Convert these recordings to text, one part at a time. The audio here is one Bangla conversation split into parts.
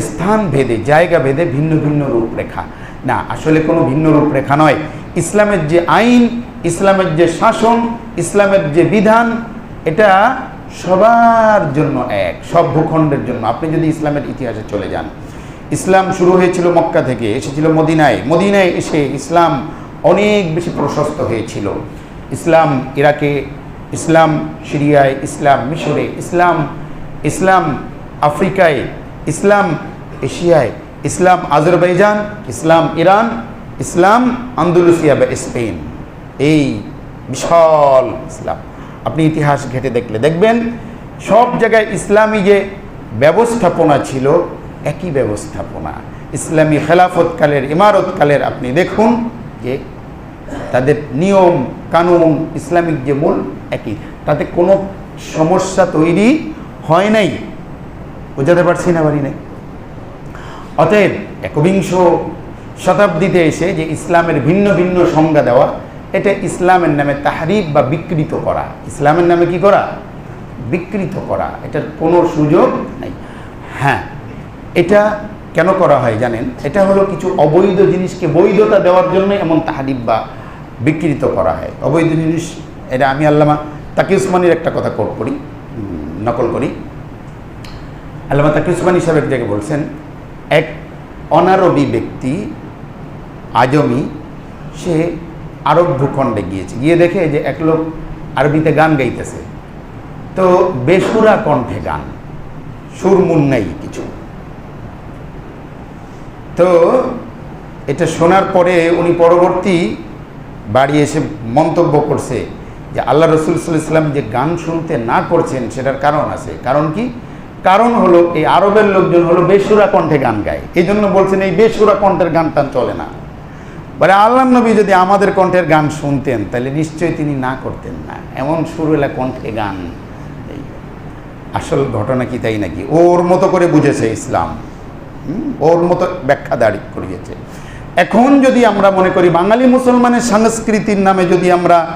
স্থান ভেদে, জায়গা ভেদে ভিন্ন ভিন্ন রূপরেখা। না, আসলে কোনো ভিন্ন রূপরেখা নয়। ইসলামের যে আইন, ইসলামের যে শাসন, ইসলামের যে বিধান, এটা সবার জন্য এক, সব ভূখণ্ডের জন্য। আপনি যদি ইসলামের ইতিহাসে চলে যান, ইসলাম শুরু হয়েছিল মক্কা থেকে, এসেছিল মদিনায়। মদিনায় এসে ইসলাম অনেক বেশি প্রশস্ত হয়েছিল। ইসলাম ইরাকে, ইসলাম সিরিয়ায়, ইসলাম মিশরে, ইসলাম ইসলাম আফ্রিকায় ইসলাম এশিয়ায়, ইসলাম আজরবাইজান ইসলাম ইরান, ইসলাম আন্দোলুসিয়া বা স্পেন। এই বিশাল ইসলাম। আপনি ইতিহাস ঘেটে দেখলে দেখবেন, সব জায়গায় ইসলামী যে ব্যবস্থাপনা ছিল, একই ব্যবস্থাপনা। ইসলামী খেলাফতকালের, ইমারতকালের আপনি দেখুন যে তাদের নিয়ম, কানুন, ইসলামিক যে মূল একই। তাতে কোনো সমস্যা তৈরি হয় নাই। বোঝাতে পারছি না বাড়ি নাই। অতএব একবিংশ শতাব্দীতে এসে যে ইসলামের ভিন্ন ভিন্ন সংজ্ঞা দেওয়া, এটা ইসলামের নামে তাহারিফ বা বিকৃত করা। ইসলামের নামে কি করা? বিকৃত করা। এটার কোনো সুযোগ নেই। হ্যাঁ এটা কেন করা হয় জানেন? এটা হলো কিছু অবৈধ জিনিসকে বৈধতা দেওয়ার জন্য এমন তাহারিফ বা বিকৃত করা হয়। অবৈধ জিনিস, এটা আমি আল্লামা তাকি উসমানির একটা কথা করি নকল করি। আল্লামা তাকি উসমানি সাহেব এক জায়গায় বলছেন, এক অনারবি ব্যক্তি, আজমি, সে আরব ভূখণ্ডে গিয়েছে। গিয়ে দেখে যে এক লোক আরবিতে গান গাইতেছে। তো বেসুরা কণ্ঠে গান সুরমুন নেই কিছু। তো এটা শোনার পরে উনি পরবর্তী বাড়ি এসে মন্তব্য করছে যে আল্লাহ রসুল সাল্লাম যে গান শুনতে না করছেন, সেটার কারণ আছে। কারণ কি? কারণ হলো এই আরবের লোকজন হলো বেসুরা কণ্ঠে গান গায়। এই জন্য বলছেন এই বেসুরা কণ্ঠের গান টান চলে না। বলে আল্লাহ নবী যদি আমাদের কণ্ঠের গান শুনতেন, তাহলে নিশ্চয়ই তিনি না করতেন না। এমন সুরেলা কণ্ঠে গান আসল ঘটনা কি তাই নাকি? ওর মতো করে বুঝেছে ইসলাম। ওর মতো ব্যাখ্যা দাঁড়ি করিয়েছে। এখন যদি আমরা মনে করি বাঙালি মুসলমানের সংস্কৃতির নামে যদি আমরা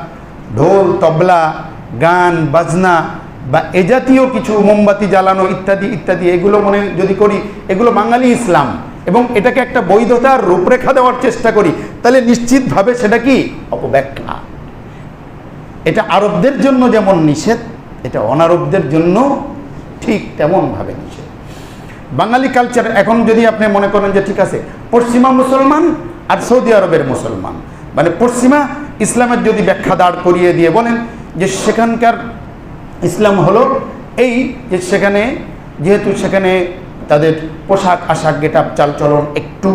ঢোল, তবলা, গান, বাজনা বা এ জাতীয় কিছু মোমবাতি জ্বালানো ইত্যাদি ইত্যাদি, এগুলো মনে যদি করি, এগুলো বাঙালি ইসলাম। এবং এটাকে একটা বৈধতার রূপরেখা দেওয়ার চেষ্টা করি, তাহলে নিশ্চিতভাবে সেটা কি? অপব্যাখ্যা। এটা আরবদের জন্য যেমন নিষেধ, এটা অনারবদের জন্য ঠিক তেমনভাবে নিষেধ। বাঙালি কালচার এখন যদি আপনি মনে করেন যে ঠিক আছে, পশ্চিমা মুসলমান আর সৌদি আরবের মুসলমান। মানে পশ্চিমা ইসলামের যদি ব্যাখ্যা দাঁড় করিয়ে দিয়ে বলেন যে সেখানকার ইসলাম হলো এই যে সেখানে, যেহেতু সেখানে তাদের পোশাক আশাক গেটাপ চালচলন একটু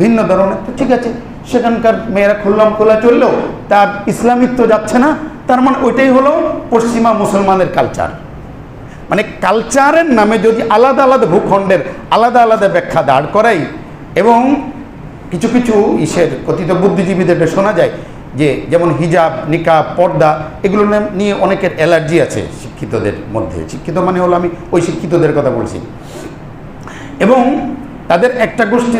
ভিন্ন ধরনের, তো ঠিক আছে, সেখানকার মেয়েরা খুললাম, খোলা চললেও তার ইসলামিক তো যাচ্ছে না, তার মানে ওইটাই হলো পশ্চিমা মুসলমানের কালচার মানে কালচারের নামে যদি আলাদা আলাদা ভূখণ্ডের আলাদা আলাদা ব্যাখ্যা দাঁড় করাই এবং কিছু কিছু ইসের কথিত বুদ্ধিজীবীদের শোনা যায় যে যেমন হিজাব, নিকাব, পর্দা এগুলো নিয়ে অনেকের অ্যালার্জি আছে শিক্ষিতদের মধ্যে। শিক্ষিত মানে হলো আমি ওই শিক্ষিতদের কথা বলছি। এবং তাদের একটা গোষ্ঠী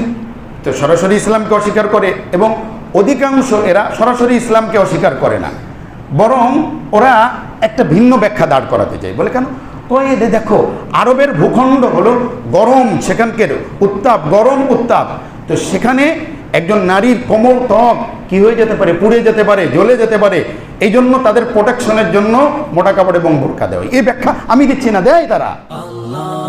তো সরাসরি ইসলামকে অস্বীকার করে এবং অধিকাংশ এরা সরাসরি ইসলামকে অস্বীকার করে না। বরং ওরা একটা ভিন্ন ব্যাখ্যা দাঁড় করাতে চায়। বলে কেন? কয়ে দে দেখো, আরবের ভূখণ্ড হলো গরম, সেখানকার উত্তাপ, গরম উত্তাপ। তো সেখানে একজন নারীর কোমল ত্বক কি হয়ে যেতে পারে, পুড়ে যেতে পারে, জ্বলে যেতে পারে এই জন্য তাদের প্রোটেকশনের জন্য মোটা কাপড় এবং বোরকা দেওয়া এই ব্যাখ্যা আমি দিচ্ছি না, দেয় তারা। Allah